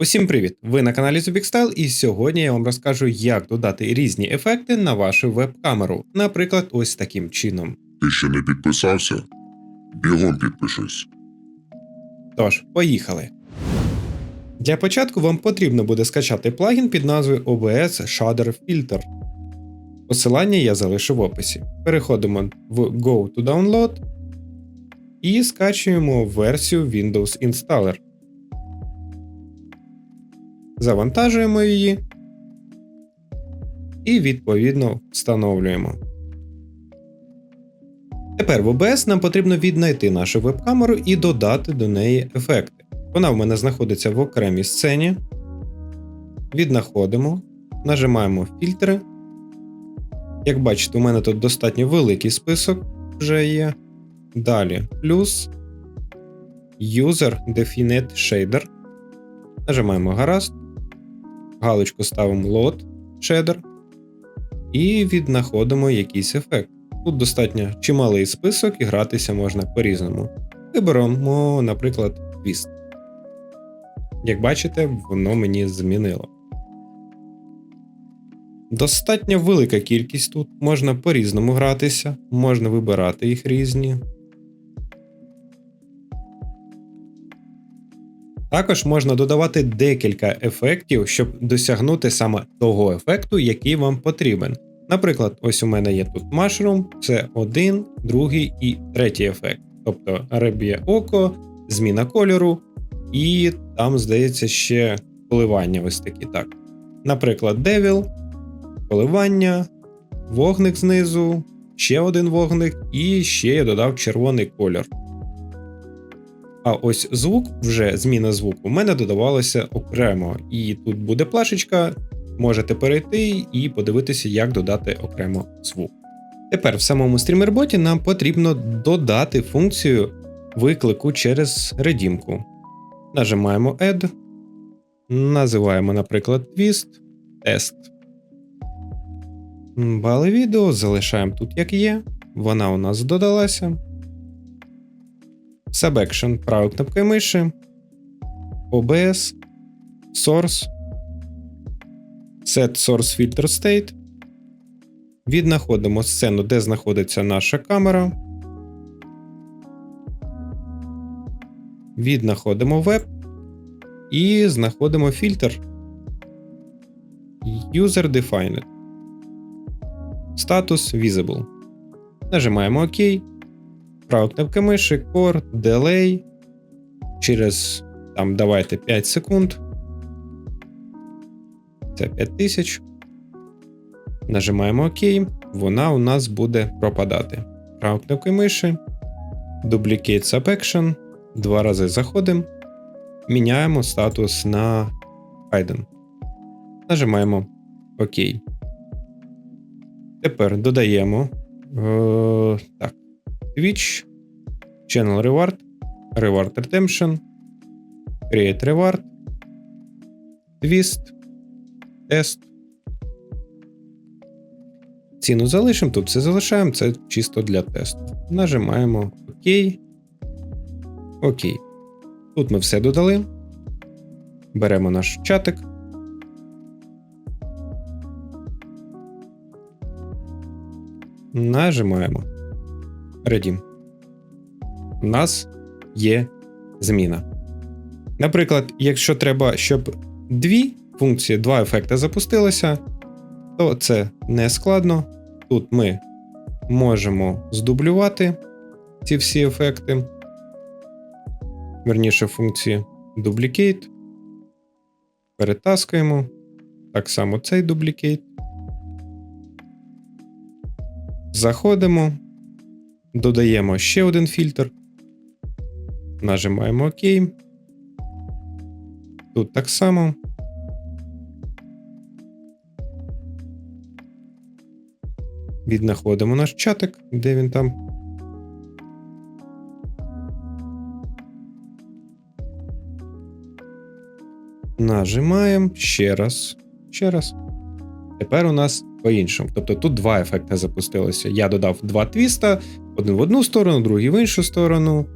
Усім привіт! Ви на каналі Zubikstyle і сьогодні я вам розкажу, як додати різні ефекти на вашу веб-камеру, наприклад, ось таким чином. Ти ще не підписався? Бігом підпишись. Тож, поїхали. Для початку вам потрібно буде скачати плагін під назвою OBS Shader Filter. Посилання я залишу в описі. Переходимо в Go to Download і скачуємо версію Windows Installer. Завантажуємо її і відповідно встановлюємо. Тепер в OBS нам потрібно віднайти нашу веб-камеру і додати до неї ефекти. Вона в мене знаходиться в окремій сцені. Віднаходимо, нажимаємо фільтри. Як бачите, у мене тут достатньо великий список вже є. Далі плюс User Definite Shader. Нажимаємо гаразд. Галочку ставимо Load Shader і віднаходимо якийсь ефект. Тут достатньо чималий список і гратися можна по-різному. Виберемо, наприклад, твіст. Як бачите, воно мені змінило. Достатньо велика кількість тут, можна по-різному гратися, можна вибирати їх різні. Також можна додавати декілька ефектів, щоб досягнути саме того ефекту, який вам потрібен. Наприклад, ось у мене є тут Mushroom, це один, другий і третій ефект. Тобто риб'є око, зміна кольору, і там, здається, ще коливання ось такі так. Наприклад, Devil, коливання, вогник знизу, ще один вогник, і ще я додав червоний кольор. А ось звук, вже зміна звуку, у мене додавалося окремо. І тут буде плашечка, можете перейти і подивитися, як додати окремо звук. Тепер в самому стрімерботі нам потрібно додати функцію виклику через редімку. Нажимаємо Add, називаємо, наприклад, Twist, Test. Бали відео залишаємо тут, як є. Вона у нас додалася. Subaction правою кнопкою миші, OBS, Source, Set Source Filter State. Віднаходимо сцену, де знаходиться наша камера. Віднаходимо веб і знаходимо фільтр User Defined. Статус Visible. Нажимаємо ОК. Права кнопка миші, Core, Delay. Через там давайте 5 секунд. Це 5000. Нажимаємо ОК. Вона у нас буде пропадати. Права кнопка миші. Duplicate Subaction. Два рази заходимо. Міняємо статус на Hidden. Нажимаємо ОК. Тепер додаємо. Е, так. Twitch, Channel Reward, Reward Redemption, Create Reward, Twist, Test. Ціну залишимо, тут все залишаємо, це чисто для тесту. Нажимаємо ОК. ОК. Тут ми все додали. Беремо наш чатик. Нажимаємо. Redeem. У нас є зміна. Наприклад, якщо треба, щоб дві функції, два ефекти запустилися, то це не складно. Тут ми можемо здублювати ці всі ефекти. Верніше функції Duplicate. Перетаскуємо. Так само цей Duplicate. Заходимо. Додаємо ще один фільтр. Нажимаємо ОК. Тут так само. Віднаходимо наш чатик, де він там. Нажимаємо ще раз. Ще раз. Тепер у нас по-іншому. Тобто тут два ефекти запустилися. Я додав два твіста, один в одну сторону, другий в іншу сторону.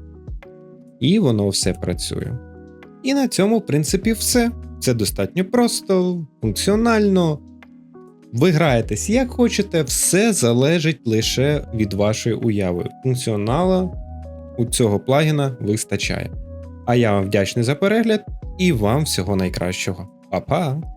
І воно все працює. І на цьому, в принципі, все. Це достатньо просто, функціонально. Ви граєтесь як хочете, все залежить лише від вашої уяви. Функціонала у цього плагіна вистачає. А я вам вдячний за перегляд і вам всього найкращого. Па-па!